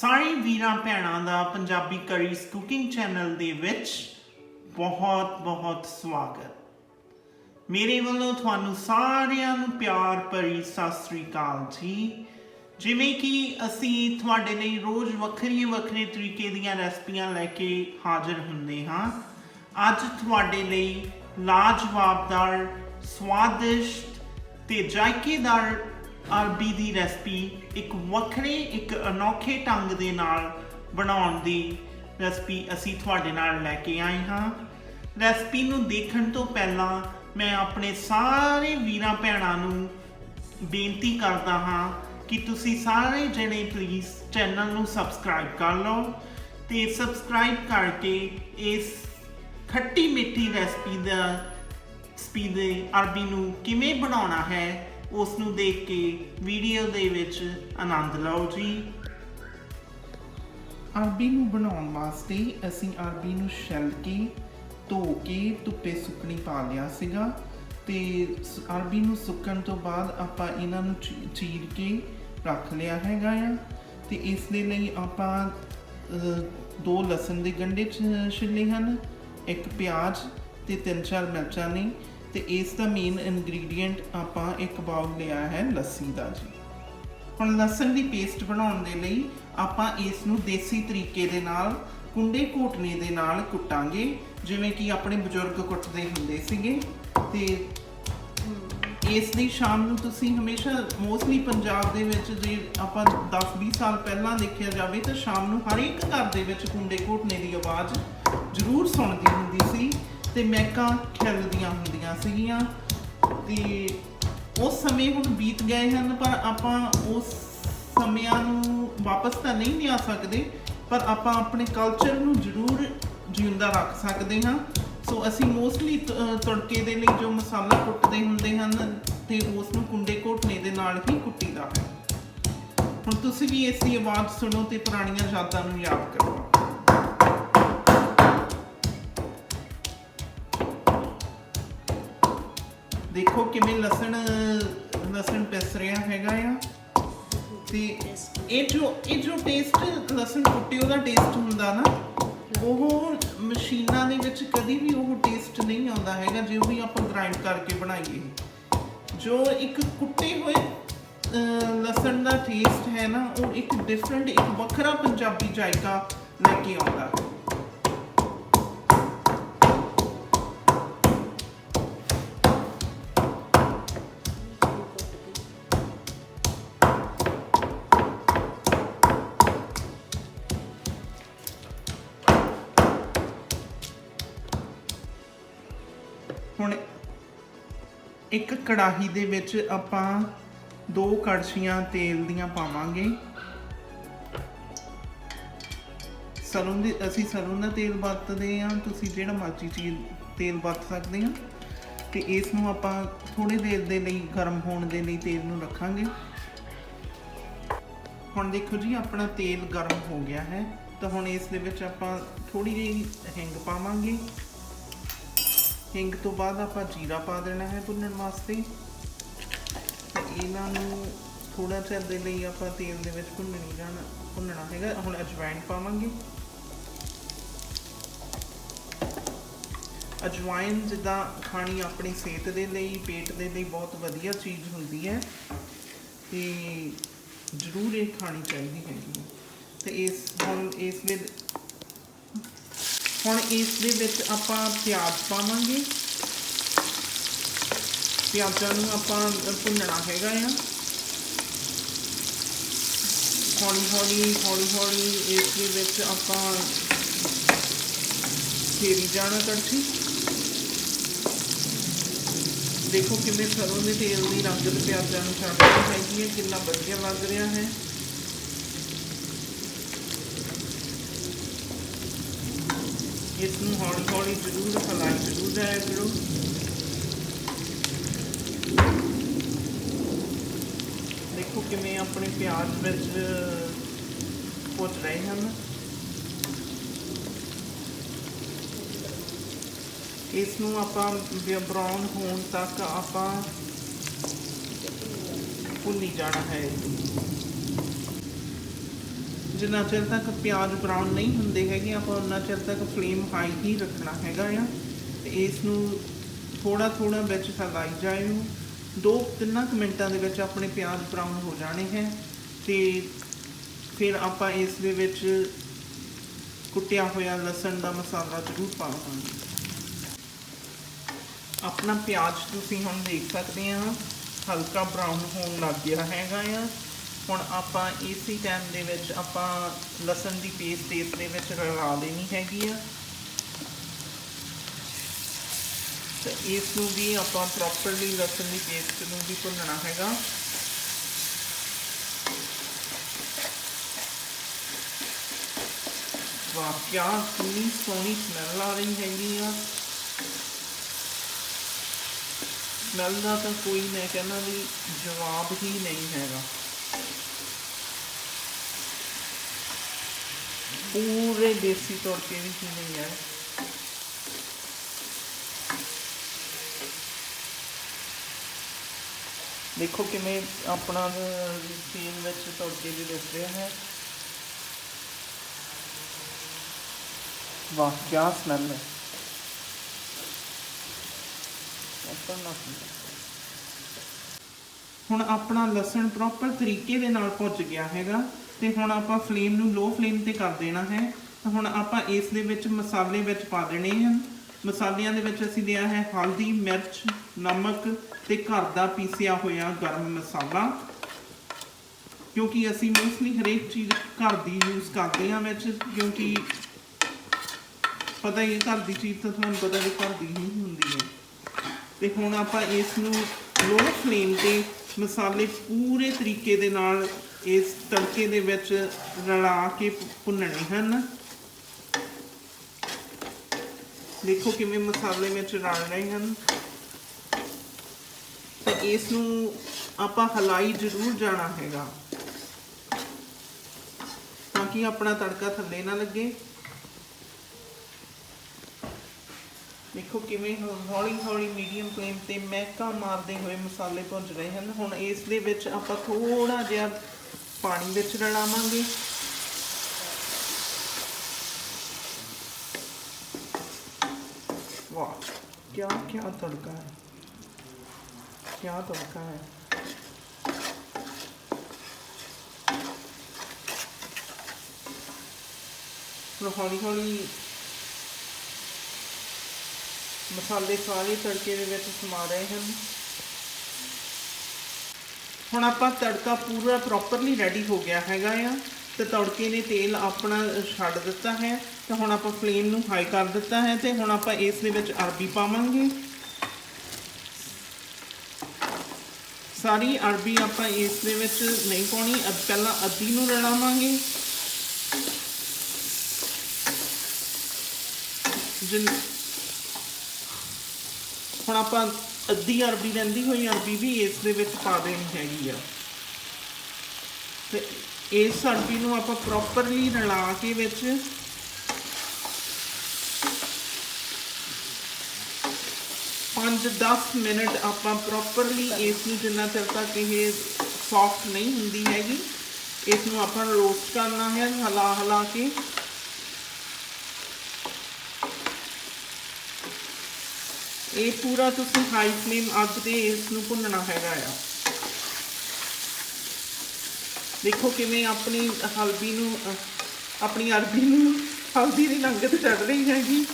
ਸਾਰੇ ਵੀਰਾਂ ਭੈਣਾਂ ਦਾ ਪੰਜਾਬੀ ਕਰੀਸ ਕੁਕਿੰਗ ਚੈਨਲ ਦੇ ਵਿੱਚ ਬਹੁਤ ਬਹੁਤ ਸਵਾਗਤ। ਮੇਰੇ ਵੱਲੋਂ ਤੁਹਾਨੂੰ ਸਾਰਿਆਂ ਨੂੰ ਪਿਆਰ ਭਰੀ ਸਤਿ ਸ੍ਰੀ ਅਕਾਲ ਜੀ। ਜਿਵੇਂ ਕਿ ਅਸੀਂ ਤੁਹਾਡੇ ਲਈ ਰੋਜ਼ ਵੱਖਰੀਆਂ, ਵੱਖਰੇ ਤਰੀਕੇ ਦੀਆਂ ਰੈਸਪੀਆਂ ਲੈ ਕੇ ਹਾਜ਼ਰ ਹੁੰਦੇ ਹਾਂ। ਅੱਜ ਤੁਹਾਡੇ ਲਈ ਲਾਜਵਾਬਦਾਰ ਸਵਾਦਿਸ਼ਟ ਤੇ ਜਾਇਕੇਦਾਰ ਅਰਬੀ ਦੀ ਰੈਸਪੀ ਇੱਕ ਵੱਖਰੇ, ਇੱਕ ਅਨੋਖੇ ਢੰਗ ਦੇ ਨਾਲ ਬਣਾਉਣ ਦੀ ਰੈਸਪੀ ਅਸੀਂ ਤੁਹਾਡੇ ਨਾਲ ਲੈ ਕੇ ਆਏ ਹਾਂ। ਰੈਸਪੀ ਨੂੰ ਦੇਖਣ ਤੋਂ ਪਹਿਲਾਂ ਮੈਂ ਆਪਣੇ ਸਾਰੇ ਵੀਰਾਂ ਭੈਣਾਂ ਨੂੰ ਬੇਨਤੀ ਕਰਦਾ ਹਾਂ ਕਿ ਤੁਸੀਂ ਸਾਰੇ ਜਣੇ ਪਲੀਜ਼ ਚੈਨਲ ਨੂੰ ਸਬਸਕ੍ਰਾਈਬ ਕਰ ਲਓ ਤੇ ਸਬਸਕ੍ਰਾਈਬ ਕਰਕੇ ਇਸ ਖੱਟੀ ਮਿੱਠੀ ਰੈਸਪੀ ਦਾ, ਰੈਸਪੀ ਦੇ ਅਰਬੀ ਨੂੰ ਕਿਵੇਂ ਬਣਾਉਣਾ ਹੈ ਉਸ ਨੂੰ ਦੇਖ ਕੇ ਵੀਡੀਓ ਦੇ ਵਿੱਚ ਆਨੰਦ ਲਓ ਜੀ। ਅਰਬੀ ਨੂੰ ਬਣਾਉਣ ਵਾਸਤੇ ਅਸੀਂ ਅਰਬੀ ਨੂੰ ਛਿੱਲ ਕੇ, ਧੋ ਕੇ ਧੁੱਪੇ ਸੁੱਕਣੀ ਪਾ ਲਿਆ ਸੀਗਾ ਤੇ ਅਰਬੀ ਨੂੰ ਸੁੱਕਣ ਤੋਂ ਬਾਅਦ ਆਪਾਂ ਇਹਨਾਂ ਨੂੰ ਚੀ- ਚੀਰ ਕੇ ਰੱਖ ਲਿਆ ਹੈਗਾ ਆ ਤੇ ਇਸ ਦੇ ਲਈ ਆਪਾਂ ਦੋ ਲਸਣ ਦੇ ਗੰਢੇ ਚ- ਛਿੱਲੇ ਹਨ, ਇੱਕ ਪਿਆਜ਼ ਤੇ ਤਿੰਨ ਚਾਰ ਮਿਰਚਾਂ ਨੇ। ਤੇ ਇਸ ਦਾ ਮੇਨ ਇਨਗਰੀਡੀਅੰਟ ਆਪਾਂ ਇੱਕ ਬਾਉਲ ਲਿਆ ਹੈ ਲੱਸੀ ਦਾ ਜੀ। ਹੁਣ ਲਸਣ ਦੀ ਪੇਸਟ ਬਣਾਉਣ ਦੇ ਲਈ ਆਪਾਂ ਇਸ ਨੂੰ ਦੇਸੀ ਤਰੀਕੇ ਦੇ ਨਾਲ, ਕੁੰਡੇ ਘੋਟਨੇ ਦੇ ਨਾਲ ਕੁੱਟਾਂਗੇ, ਜਿਵੇਂ ਕਿ ਆਪਣੇ ਬਜ਼ੁਰਗ ਕੁੱਟਦੇ ਹੁੰਦੇ ਸੀਗੇ। ਤੇ ਇਸ ਦੀ ਸ਼ਾਮ ਨੂੰ ਤੁਸੀਂ ਹਮੇਸ਼ਾ ਮੋਸਟਲੀ ਪੰਜਾਬ ਦੇ ਵਿੱਚ ਜੇ ਆਪਾਂ 10-20 ਸਾਲ ਪਹਿਲਾਂ ਦੇਖਿਆ ਜਾਵੇ ਤਾਂ ਸ਼ਾਮ ਨੂੰ ਹਰ ਇੱਕ ਘਰ ਦੇ ਵਿੱਚ ਕੁੰਡੇ ਘੋਟਨੇ ਦੀ ਆਵਾਜ਼ ਜ਼ਰੂਰ ਸੁਣਦੀ ਹੁੰਦੀ ਸੀ। ਤੇ ਮੈਕਾਂ ਖਿਲਦੀਆਂ ਹੁੰਦੀਆਂ ਸੀਗੀਆਂ। ਤੇ ਉਸ ਸਮੇਂ ਹੁਣ ਬੀਤ ਗਏ ਹਨ, ਪਰ ਆਪਾਂ ਉਸ ਸਮਿਆਂ ਨੂੰ ਵਾਪਸ ਤਾਂ ਨਹੀਂ ਲਿਆ ਸਕਦੇ, ਪਰ ਆਪਾਂ ਆਪਣੇ ਕਲਚਰ ਨੂੰ ਜ਼ਰੂਰ ਜਿਉਂਦਾ ਰੱਖ ਸਕਦੇ ਹਾਂ। ਸੋ ਅਸੀਂ ਮੋਸਟਲੀ ਤੜਕੇ ਦੇ ਲਈ ਜੋ ਮਸਾਲਾ ਕੁੱਟਦੇ ਹੁੰਦੇ ਹਨ, ਤੇ ਉਸ ਨੂੰ ਕੁੰਡੇ ਘੋਟਨੇ ਦੇ ਨਾਲ ਹੀ ਕੁੱਟੀਦਾ ਹੈ। ਹੁਣ ਤੁਸੀਂ ਵੀ ਇਸ ਦੀ ਆਵਾਜ਼ ਸੁਣੋ ਤੇ ਪੁਰਾਣੀਆਂ ਯਾਦਾਂ ਨੂੰ ਯਾਦ ਕਰੋ। ਦੇਖੋ ਕਿਵੇਂ ਲਸਣ ਲਸਣ ਪਿਸ ਰਿਹਾ ਹੈਗਾ ਆ। ਤੇ ਇਹ ਜੋ ਇਹ ਜੋ ਟੇਸਟ ਲਸਣ ਕੁੱਟੇ, ਉਹਦਾ ਟੇਸਟ ਹੁੰਦਾ ਨਾ, ਉਹ ਮਸ਼ੀਨਾਂ ਦੇ ਵਿੱਚ ਕਦੀ ਵੀ ਉਹ ਟੇਸਟ ਨਹੀਂ ਆਉਂਦਾ ਹੈਗਾ ਜੇ ਵੀ ਆਪਾਂ ਗ੍ਰਾਈਂਡ ਕਰਕੇ ਬਣਾਈਏ। ਜੋ ਇੱਕ ਕੁੱਟੇ ਹੋਏ ਲਸਣ ਦਾ ਟੇਸਟ ਹੈ ਨਾ, ਉਹ ਇੱਕ ਡਿਫਰੈਂਟ ਇੱਕ ਵੱਖਰਾ ਪੰਜਾਬੀ ਜਾਇਕਾ ਲੈ ਕੇ ਆਉਂਦਾ। ਹੁਣ ਇੱਕ ਕੜਾਹੀ ਦੇ ਵਿੱਚ ਆਪਾਂ ਦੋ ਕੜਛੀਆਂ ਤੇਲ ਦੀਆਂ ਪਾਵਾਂਗੇ। ਸਰੋਂ ਦੀ ਅਸੀਂ ਸਰੋਂ ਦਾ ਤੇਲ ਵਰਤਦੇ ਆ ਤੁਸੀਂ ਜਿਹੜਾ ਮਰਜ਼ੀ ਚੀਜ਼ ਤੇਲ ਵਰਤ ਸਕਦੇ ਆ ਤੇ ਇਸ ਨੂੰ ਆਪਾਂ ਥੋੜੀ ਦੇਰ ਦੇ ਲਈ ਗਰਮ ਹੋਣ ਦੇ ਲਈ ਤੇਲ ਨੂੰ ਰੱਖਾਂਗੇ। ਹੁਣ ਦੇਖੋ ਜੀ, ਆਪਣਾ ਤੇਲ ਗਰਮ ਹੋ ਗਿਆ ਹੈ। ਤਾਂ ਹੁਣ ਇਸ ਦੇ ਵਿੱਚ ਆਪਾਂ ਥੋੜੀ ਜਿਹੀ ਹਿੰਗ ਪਾਵਾਂਗੇ। ਹਿੰਗ ਤੋਂ ਬਾਅਦ ਆਪਾਂ ਜੀਰਾ ਪਾ ਦੇਣਾ ਹੈ ਭੁੰਨਣ ਵਾਸਤੇ। ਤੇ ਇਹਨਾਂ ਨੂੰ ਥੋੜਾ ਚਿਰ ਦੇ ਲਈ ਆਪਾਂ ਤੇਲ ਦੇ ਵਿੱਚ ਭੁੰਨਣੀ ਜਾਣਾ ਭੁੰਨਣਾ ਹੈਗਾ। ਹੁਣ ਅਜਵਾਇਣ ਪਾਵਾਂਗੇ। ਅਜਵਾਇਣ ਜਿੱਦਾਂ ਖਾਣੀ ਆਪਣੀ ਸਿਹਤ ਦੇ ਲਈ, ਪੇਟ ਦੇ ਲਈ ਬਹੁਤ ਵਧੀਆ ਚੀਜ਼ ਹੁੰਦੀ ਹੈ। ਤੇ ਜ਼ਰੂਰ ਇਹ ਖਾਣੀ ਚਾਹੀਦੀ ਹੈਗੀ ਹੈ। ਤੇ ਇਸ ਹੁਣ ਇਸ ਦੇ ਹੁਣ ਇਸ ਦੇ ਵਿੱਚ ਆਪਾਂ ਪਿਆਜ਼ ਪਾਵਾਂਗੇ। ਪਿਆਜ਼ਾਂ ਨੂੰ ਆਪਾਂ ਭੁੰਨਣਾ ਹੈਗਾ ਆ। ਹੌਲੀ ਹੌਲੀ ਹੌਲੀ ਹੌਲੀ ਇਸ ਦੇ ਵਿੱਚ ਆਪਾਂ ਫੇਰੀ ਜਾਣਾ ਕੜਛੀ ਦੇਖੋ ਕਿਵੇਂ ਸਰੋਂ ਦੇ ਤੇਲ ਦੀ ਰੰਗਤ ਪਿਆਜ਼ਾਂ ਨੂੰ ਛੱਡ ਰਹੀ ਹੈਗੀ ਹੈ ਕਿੰਨਾ ਵਧੀਆ ਲੱਗ ਰਿਹਾ ਹੈ। ਇਸ ਨੂੰ ਹੌਲੀ ਹੌਲੀ ਜ਼ਰੂਰ ਹਲਾਈ ਜ਼ਰੂਰ ਜਾਇਆ ਕਰੋ। ਦੇਖੋ ਕਿਵੇਂ ਆਪਣੇ ਪਿਆਜ਼ ਵਿੱਚ ਪੁੱਜ ਰਹੇ ਹਨ। ਇਸ ਨੂੰ ਆਪਾਂ ਬਰਾਊਨ ਹੋਣ ਤੱਕ ਆਪਾਂ ਭੁੰਨੀ ਜਾਣਾ ਹੈ। ਜਿੰਨਾ ਚਿਰ ਤੱਕ ਪਿਆਜ਼ ਬਰਾਊਨ ਨਹੀਂ ਹੁੰਦੇ ਹੈਗੇ, ਆਪਾਂ ਉਹਨਾਂ ਚਿਰ ਤੱਕ ਫਲੇਮ ਹਾਈ ਹੀ ਰੱਖਣਾ ਹੈਗਾ ਆ। ਤੇ ਇਸ ਨੂੰ ਥੋੜਾ ਥੋੜਾ ਵਿੱਚ ਹਲਾਈ ਜਾਇਓ। ਦੋ ਤਿੰਨਾਂ ਕੁ ਮਿੰਟਾਂ ਦੇ ਵਿੱਚ ਆਪਣੇ ਪਿਆਜ਼ ਬਰਾਊਨ ਹੋ ਜਾਣੇ ਹੈ। ਤੇ ਫਿਰ ਆਪਾਂ ਇਸ ਦੇ ਵਿੱਚ ਕੁੱਟਿਆ ਹੋਇਆ ਲਸਣ ਦਾ ਮਸਾਲਾ ਜ਼ਰੂਰ ਪਾਵਾਂਗੇ। ਆਪਣਾ ਪਿਆਜ਼ ਤੁਸੀਂ ਹੁਣ ਦੇਖ ਸਕਦੇ ਆ, ਹਲਕਾ ਬਰਾਊਨ ਹੋਣ ਲੱਗ ਗਿਆ ਹੈਗਾ ਆ। ਹੁਣ ਆਪਾਂ ਇਸੇ ਟਾਈਮ ਦੇ ਵਿੱਚ ਆਪਾਂ ਲਸਣ ਦੀ ਪੇਸਟ ਇਸ ਦੇ ਵਿੱਚ ਰਲਾ ਦੇਣੀ ਹੈਗੀ ਆ। ਤੇ ਇਸ ਨੂੰ ਵੀ ਆਪਾਂ ਪ੍ਰੋਪਰਲੀ ਲਸਣ ਦੀ ਪੇਸਟ ਨੂੰ ਵੀ ਭੁੰਨਣਾ ਹੈਗਾ। ਵਾਕਿਆ ਕਿੰਨੀ ਸੋਹਣੀ ਸਮੈਲ ਆ ਰਹੀ ਹੈਗੀ ਆ। ਸਮੈਲ ਦਾ ਤਾਂ ਕੋਈ ਮੈਂ ਕਹਿੰਦਾ ਵੀ ਜਵਾਬ ਹੀ ਨਹੀਂ ਹੈਗਾ। ਪੂਰੇ ਦੇਸੀ ਤੜਕੇ ਵੀ ਹੀ ਨਹੀਂ ਦੇਖੋ ਕਿਵੇਂ ਆਪਣਾ ਤੇਲ ਵਿੱਚ ਤੜਕੇ ਵੀ ਦਿਸ ਰਿਹਾ ਹੈ। ਵਾਹ ਕੀ ਸਮੈਲ ਹੈ। ਹੁਣ ਆਪਣਾ ਲਸਣ ਪ੍ਰੋਪਰ ਤਰੀਕੇ ਦੇ ਨਾਲ ਭੁੱਜ ਗਿਆ ਹੈਗਾ। ਤੇ ਹੁਣ ਆਪਾਂ ਫਲੇਮ ਨੂੰ ਲੋ ਫਲੇਮ ਤੇ ਕਰ ਦੇਣਾ ਹੈ। ਤਾਂ ਹੁਣ ਆਪਾਂ ਇਸ ਦੇ ਵਿੱਚ ਮਸਾਲੇ ਵਿੱਚ ਪਾ ਦੇਣੇ ਹਨ। ਮਸਾਲਿਆਂ ਦੇ ਵਿੱਚ ਅਸੀਂ ਲਿਆ ਹੈ ਹਲਦੀ, ਮਿਰਚ, ਨਮਕ ਤੇ ਘਰ ਦਾ ਪੀਸਿਆ ਹੋਇਆ ਗਰਮ ਮਸਾਲਾ। ਕਿਉਂਕਿ ਅਸੀਂ ਮੋਸਟਲੀ ਹਰੇਕ ਚੀਜ਼ ਘਰ ਦੀ ਯੂਜ਼ ਕਰਦੇ ਹਾਂ ਵਿੱਚ, ਕਿਉਂਕਿ ਪਤਾ ਹੀ ਹੈ ਘਰ ਦੀ ਚੀਜ਼ ਤਾਂ ਤੁਹਾਨੂੰ ਪਤਾ ਵੀ ਘਰ ਦੀ ਹੀ ਹੁੰਦੀ ਹੈ। ਤੇ ਹੁਣ ਆਪਾਂ ਇਸ ਨੂੰ ਲੋ ਫਲੇਮ ਤੇ ਮਸਾਲੇ ਪੂਰੇ ਤਰੀਕੇ ਦੇ ਨਾਲ ਇਸ ਤੜਕੇ ਦੇ ਵਿੱਚ ਰਲਾ ਕੇ ਭੁੰਨਣੇ ਹਨ। ਦੇਖੋ ਕਿਵੇਂ ਮਸਾਲੇ ਵਿੱਚ ਰਲ ਰਹੇ ਹਨ। ਤੇ ਇਸ ਨੂੰ ਆਪਾਂ ਹਲਾਈ ਜ਼ਰੂਰ ਜਾਣਾ ਹੈਗਾ। ਤਾਂ ਕਿ ਆਪਣਾ ਤੜਕਾ ਥੱਲੇ ਨਾ ਲੱਗੇ। ਦੇਖੋ ਕਿਵੇਂ ਹੌਲੀ ਹੌਲੀ ਮੀਡੀਅਮ ਫਲੇਮ ਤੇ ਮਹਿਕਾ ਮਾਰਦੇ ਹੋਏ ਮਸਾਲੇ ਭੁੱਜ ਰਹੇ ਹਨ। ਹੁਣ ਇਸ ਦੇ ਵਿੱਚ ਆਪਾਂ ਥੋੜਾ ਜਿਹਾ ਪਾਣੀ ਵਿੱਚ ਰਲਾਵਾਂਗੇ ਵਾਹ ਕੀ ਕੀ ਤੜਕਾ ਹੈ ਕੀ ਤੜਕਾ ਹੈ ਹੁਣ ਹੌਲੀ ਹੌਲੀ ਮਸਾਲੇ ਸਾਰੇ ਤੜਕੇ ਦੇ ਵਿੱਚ ਸਮਾ ਰਹੇ ਹਨ ਹੁਣ ਆਪਾਂ ਤੜਕਾ ਪੂਰਾ ਪ੍ਰੋਪਰਲੀ ਰੈਡੀ ਹੋ ਗਿਆ ਹੈਗਾ ਆ ਤੇ ਤੜਕੇ ਨੇ ਤੇਲ ਆਪਣਾ ਛੱਡ ਦਿੱਤਾ ਹੈ ਤੇ ਹੁਣ ਆਪਾਂ ਫਲੇਮ ਨੂੰ ਹਾਈ ਕਰ ਦਿੱਤਾ ਹੈ ਤੇ ਹੁਣ ਆਪਾਂ ਇਸ ਦੇ ਵਿੱਚ ਅਰਬੀ ਪਾਵਾਂਗੇ। ਸਾਰੀ ਅਰਬੀ ਆਪਾਂ ਇਸ ਦੇ ਵਿੱਚ ਨਹੀਂ ਪਾਉਣੀ ਅਬ ਪਹਿਲਾਂ ਅੱਧੀ ਨੂੰ ਰਲਾਵਾਂਗੇ। ਜਿਨ ਹੁਣ ਆਪਾਂ ਅੱਧੀ ਅਰਬੀ ਰਹਿੰਦੀ ਹੋਈ ਅਰਬੀ ਵੀ ਇਸ ਦੇ ਵਿੱਚ ਪਾ ਦੇਣੀ ਹੈਗੀ ਆ। ਤੇ ਇਸ ਅਰਬੀ ਨੂੰ ਆਪਾਂ ਪ੍ਰੋਪਰਲੀ ਰਲਾ ਕੇ ਵਿੱਚ ਪੰਜ 10 ਮਿੰਟ ਆਪਾਂ ਪ੍ਰੋਪਰਲੀ ਇਸ ਨੂੰ ਜਿੰਨਾ ਚਿਰ ਤੱਕ ਇਹ ਸੌਫਟ ਨਹੀਂ ਹੁੰਦੀ ਹੈਗੀ, ਇਸ ਨੂੰ ਆਪਾਂ ਰੋਸਟ ਕਰਨਾ ਹੈ ਹਲਾ ਹਲਾ ਕੇ ਇਹ ਪੂਰਾ ਤੁਸੀਂ ਹਾਈ ਫਲੇਮ ਅੱਗ ਤੇ ਇਸ ਨੂੰ ਭੁੰਨਣਾ ਹੈਗਾ ਆ। ਦੇਖੋ ਕਿਵੇਂ ਆਪਣੀ ਹਲਦੀ ਨੂੰ ਅਹ, ਆਪਣੀ ਅਰਬੀ ਨੂੰ ਹਲਦੀ ਦੀ ਰੰਗਤ ਚੜ ਰਹੀ ਹੈਗੀ।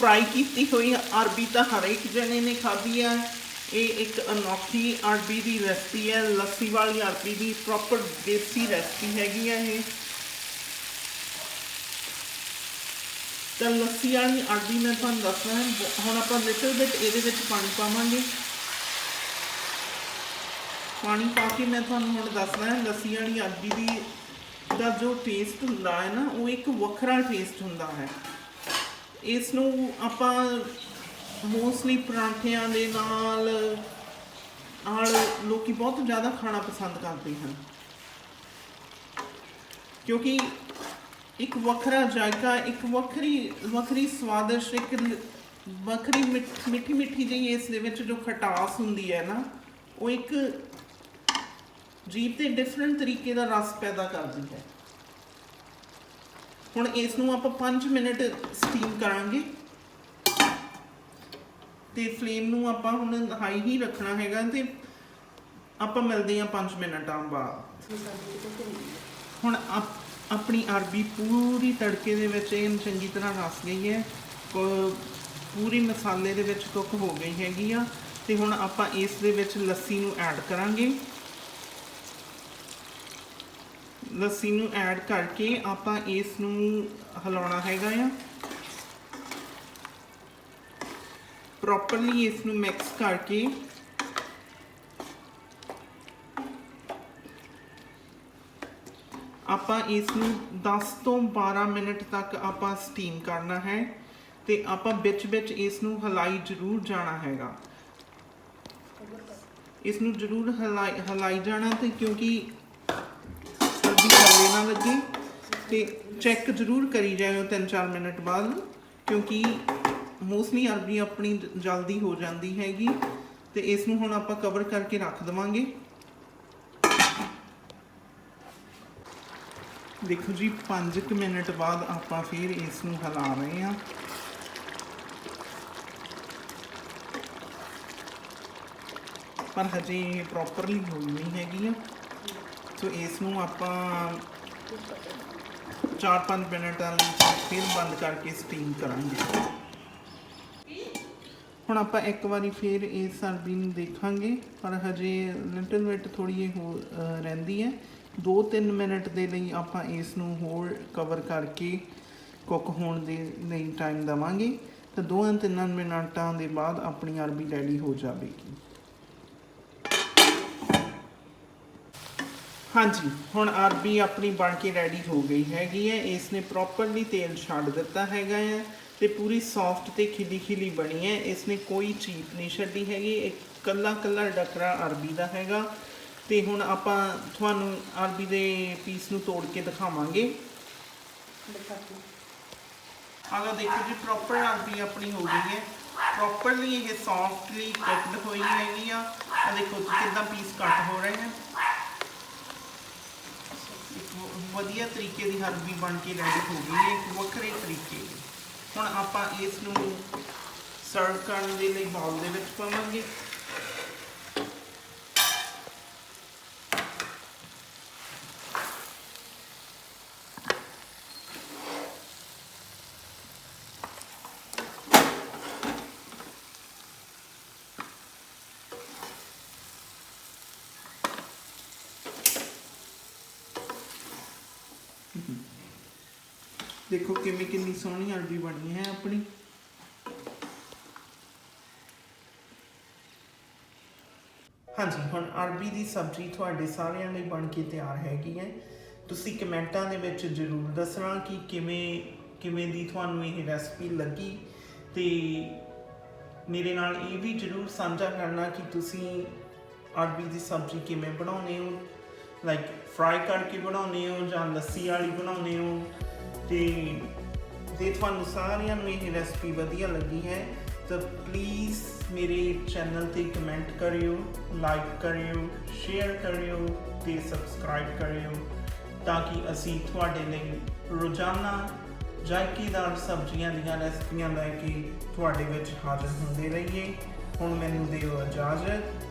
ਫਰਾਈ ਕੀਤੀ ਹੋਈ ਅਰਬੀ ਤਾਂ ਹਰੇਕ ਜਣੇ ਨੇ ਖਾਧੀ ਆ। ਇਹ ਇੱਕ ਅਨੋਖੀ ਅਰਬੀ ਦੀ ਰੈਸਪੀ ਹੈ, ਲੱਸੀ ਵਾਲੀ ਅਰਬੀ ਦੀ ਪ੍ਰੋਪਰ ਦੇਸੀ ਰੈਸਪੀ ਹੈਗੀ ਹੈ ਇਹ। ਤਾਂ ਲੱਸੀ ਵਾਲੀ ਅਰਬੀ ਮੈਂ ਤੁਹਾਨੂੰ ਦੱਸਣਾ ਹੈ ਹੁਣ ਆਪਾਂ ਲਿਟਲ ਬਿਟ ਇਹਦੇ ਵਿੱਚ ਪਾਣੀ ਪਾਵਾਂਗੇ। ਪਾਣੀ ਪਾ ਕੇ ਮੈਂ ਤੁਹਾਨੂੰ ਹੁਣ ਦੱਸਣਾ ਹੈ, ਲੱਸੀ ਵਾਲੀ ਅਰਬੀ ਦੀ ਦਾ ਜੋ ਟੇਸਟ ਹੁੰਦਾ ਹੈ ਨਾ, ਉਹ ਇੱਕ ਵੱਖਰਾ ਟੇਸਟ ਹੁੰਦਾ ਹੈ। ਇਸ ਨੂੰ ਆਪਾਂ ਮੋਸਟਲੀ ਪਰਾਂਠਿਆਂ ਦੇ ਨਾਲ ਨਾਲ ਲੋਕੀ ਬਹੁਤ ਜ਼ਿਆਦਾ ਖਾਣਾ ਪਸੰਦ ਕਰਦੇ ਹਨ। ਕਿਉਂਕਿ ਇੱਕ ਵੱਖਰਾ ਜਾਇਕਾ, ਇੱਕ ਵੱਖਰੀ ਵੱਖਰੀ ਸਵਾਦਿਸ਼ ਇੱਕ ਵੱਖਰੀ ਮਿੱਠ- ਮਿੱਠੀ ਮਿੱਠੀ ਜਿਹੀ ਇਸ ਦੇ ਵਿੱਚ ਜੋ ਖਟਾਸ ਹੁੰਦੀ ਹੈ ਨਾ, ਉਹ ਇੱਕ ਜੀਭ ਤੇ ਡਿਫਰੈਂਟ ਤਰੀਕੇ ਦਾ ਰਸ ਪੈਦਾ ਕਰਦੀ ਹੈ। ਹੁਣ ਇਸ ਨੂੰ ਆਪਾਂ 5 ਮਿੰਟ ਸਟੀਮ ਕਰਾਂਗੇ। ਤੇ ਫਲੇਮ ਨੂੰ ਆਪਾਂ ਹੁਣ ਹਾਈ ਹੀ ਰੱਖਣਾ ਹੈਗਾ ਤੇ ਆਪਾਂ ਮਿਲਦੇ ਹਾਂ 5 ਮਿੰਟਾਂ ਬਾਅਦ। ਹੁਣ ਆਪ- ਆਪਣੀ ਅਰਬੀ ਪੂਰੀ ਤੜਕੇ ਦੇ ਵਿੱਚ ਇਹ ਚੰਗੀ ਤਰ੍ਹਾਂ ਰਸ ਗਈ ਹੈ। ਪੂਰੀ ਮਸਾਲੇ ਦੇ ਵਿੱਚ ਕੁੱਕ ਹੋ ਗਈ ਹੈਗੀ ਆ। ਤੇ ਹੁਣ ਆਪਾਂ ਇਸ ਦੇ ਵਿੱਚ ਲੱਸੀ ਨੂੰ ਐਡ ਕਰਾਂਗੇ। ਲੱਸੀ ਨੂੰ ਐਡ ਕਰਕੇ ਆਪਾਂ ਇਸ ਨੂੰ ਹਿਲਾਉਣਾ ਹੈਗਾ ਆ। ਪ੍ਰੋਪਰਲੀ ਇਸ ਨੂੰ ਮਿਕਸ ਕਰਕੇ। ਆਪਾਂ ਇਸ ਨੂੰ 10 ਤੋਂ 12 ਮਿੰਟ ਤੱਕ ਆਪਾਂ ਸਟੀਮ ਕਰਨਾ ਹੈ ਤੇ ਆਪਾਂ ਵਿੱਚ ਵਿੱਚ ਇਸ ਨੂੰ ਹਲਾਈ ਜ਼ਰੂਰ ਜਾਣਾ ਹੈਗਾ। ਇਸ ਨੂੰ ਜ਼ਰੂਰ ਹਲਾਈ ਹਲਾਈ ਜਾਣਾ ਤੇ ਕਿਉਂਕਿ ਅਰਬੀ ਥੱਲੇ ਨਾ ਲੱਗੇ ਤੇ ਚੈੱਕ ਜ਼ਰੂਰ ਕਰੀ ਜਾਇਓ 3-4 ਮਿੰਟ ਬਾਅਦ, ਕਿਉਂਕਿ ਮੋਸਟਲੀ ਅਰਬੀ ਆਪਣੀ ਜਲਦੀ ਹੋ ਜਾਂਦੀ ਹੈਗੀ। ਤੇ ਇਸ ਨੂੰ ਹੁਣ ਆਪਾਂ ਕਵਰ ਕਰਕੇ ਰੱਖ ਦਵਾਂਗੇ। ਦੇਖੋ ਜੀ 5 ਮਿੰਟ ਬਾਅਦ ਆਪਾਂ ਫਿਰ ਇਸ ਨੂੰ ਹਿਲਾ ਰਹੇ ਹਾਂ। ਪਰ ਹਜੇ ਪ੍ਰੋਪਰਲੀ ਹੋਈ ਨਹੀਂ ਹੈਗੀ ਆ। ਸੋ ਇਸ ਨੂੰ ਆਪਾਂ 4-5 ਮਿੰਟ ਲਈ ਫਿਰ ਬੰਦ ਕਰਕੇ ਸਟੀਮ ਕਰਾਂਗੇ। ਹੁਣ ਆਪਾਂ ਇੱਕ ਵਾਰੀ ਫਿਰ ਇਸ ਅਰਬੀ ਨੂੰ ਦੇਖਾਂਗੇ, ਪਰ ਹਜੇ ਲਿਟਲ ਬਿਟ ਥੋੜੀ ਜਿਹੀ ਹੋ ਰਹਿੰਦੀ ਹੈ। 2-3 ਮਿੰਟ ਦੇ ਲਈ ਆਪਾਂ ਇਸ ਨੂੰ ਹੋਰ ਕਵਰ ਕਰਕੇ ਕੁੱਕ ਹੋਣ ਦੇ ਲਈ ਟਾਈਮ ਦਵਾਂਗੇ। ਤਾਂ 2-3 ਮਿੰਟਾਂ ਦੇ ਬਾਅਦ ਆਪਣੀ ਅਰਬੀ ਰੈਡੀ ਹੋ ਜਾਵੇਗੀ। ਹਾਂਜੀ, ਹੁਣ ਅਰਬੀ ਆਪਣੀ ਬਣ ਕੇ ਰੈਡੀ ਹੋ ਗਈ ਹੈਗੀ ਹੈ। ਇਸ ਨੇ ਪ੍ਰੋਪਰਲੀ ਤੇਲ ਛੱਡ ਦਿੱਤਾ ਹੈਗਾ ਹੈ। ਤੇ ਪੂਰੀ ਸੌਫਟ ਤੇ ਖਿਲੀ ਖਿਲੀ ਬਣੀ ਹੈ। ਇਸ ਨੇ ਕੋਈ ਚੀਪ ਨਹੀਂ ਛੱਡੀ ਹੈਗੀ। ਇੱਕ ਕੱਲਾ ਕੱਲਾ ਡਕਰਾ ਅਰਬੀ ਦਾ ਹੈਗਾ। ਤੇ ਹੁਣ ਆਪਾਂ ਤੁਹਾਨੂੰ ਅਰਬੀ ਦੇ ਪੀਸ ਨੂੰ ਤੋੜ ਕੇ ਦਿਖਾਵਾਂਗੇ। ਆਗਾ ਦੇਖੋ ਜੀ ਪ੍ਰੋਪਰ ਅਰਬੀ ਆਪਣੀ ਹੋ ਗਈ ਹੈ। ਪ੍ਰੋਪਰਲੀ ਇਹ ਸੌਫਟਲੀ ਕੁਕਡ ਹੋਈ ਹੈਗੀ ਆ। ਆ ਦੇਖੋ ਕਿਦਾਂ ਪੀਸ ਕੱਟ ਹੋ ਰਹੇ ਹਨ ਇੱਕ ਵਧੀਆ ਤਰੀਕੇ ਦੀ ਅਰਬੀ ਬਣ ਕੇ ਰੈਡੀ ਹੋ ਗਈ ਹੈ, ਇੱਕ ਵੱਖਰੇ ਤਰੀਕੇ ਦੀ। ਹੁਣ ਆਪਾਂ ਇਸ ਨੂੰ ਸਰਵ ਕਰਨ ਦੇ ਲਈ ਬਾਉਲ ਦੇ ਵਿੱਚ ਪਾਵਾਂਗੇ। ਦੇਖੋ ਕਿਵੇਂ ਕਿੰਨੀ ਸੋਹਣੀ ਅਰਬੀ ਬਣੀ ਹੈ ਆਪਣੀ। ਹਾਂਜੀ, ਹੁਣ ਅਰਬੀ ਦੀ ਸਬਜ਼ੀ ਤੁਹਾਡੇ ਸਾਰਿਆਂ ਲਈ ਬਣ ਕੇ ਤਿਆਰ ਹੈਗੀ ਹੈ। ਤੁਸੀਂ ਕਮੈਂਟਾਂ ਦੇ ਵਿੱਚ ਜਰੂਰ ਦੱਸਣਾ ਕਿ ਕਿਵੇਂ ਕਿਵੇਂ ਦੀ ਤੁਹਾਨੂੰ ਇਹ ਰੈਸਪੀ ਲੱਗੀ। ਤੇ ਮੇਰੇ ਨਾਲ ਇਹ ਵੀ ਜਰੂਰ ਸਾਂਝਾ ਕਰਨਾ ਕਿ ਤੁਸੀਂ ਅਰਬੀ ਦੀ ਸਬਜ਼ੀ ਕਿਵੇਂ ਬਣਾਉਂਦੇ ਹੋ। ਲਾਈਕ ਫਰਾਈ ਕਰਕੇ ਬਣਾਉਂਦੇ ਹੋ ਜਾਂ ਲੱਸੀ ਵਾਲੀ ਬਣਾਉਂਦੇ ਹੋ। ਤੇ ਜੇ ਤੁਹਾਨੂੰ ਸਾਰਿਆਂ ਨੂੰ ਇਹ ਰੈਸਪੀ ਵਧੀਆ ਲੱਗੀ ਹੈ, ਤਾਂ ਪਲੀਜ਼ ਮੇਰੇ ਚੈਨਲ ਤੇ ਕਮੈਂਟ ਕਰਿਓ ਲਾਈਕ ਕਰਿਓ ਸ਼ੇਅਰ ਕਰਿਓ ਤੇ ਸਬਸਕ੍ਰਾਈਬ ਕਰਿਓ ਤਾਂ ਕਿ ਅਸੀਂ ਤੁਹਾਡੇ ਲਈ ਰੋਜ਼ਾਨਾ ਜਾਇਕੇਦਾਰ ਸਬਜ਼ੀਆਂ ਦੀਆਂ ਰੈਸਪੀਆਂ ਲੈ ਕੇ ਤੁਹਾਡੇ ਵਿੱਚ ਹਾਜ਼ਰ ਹੁੰਦੇ ਰਹੀਏ। ਹੁਣ ਮੈਨੂੰ ਦਿਓ ਇਜਾਜ਼ਤ।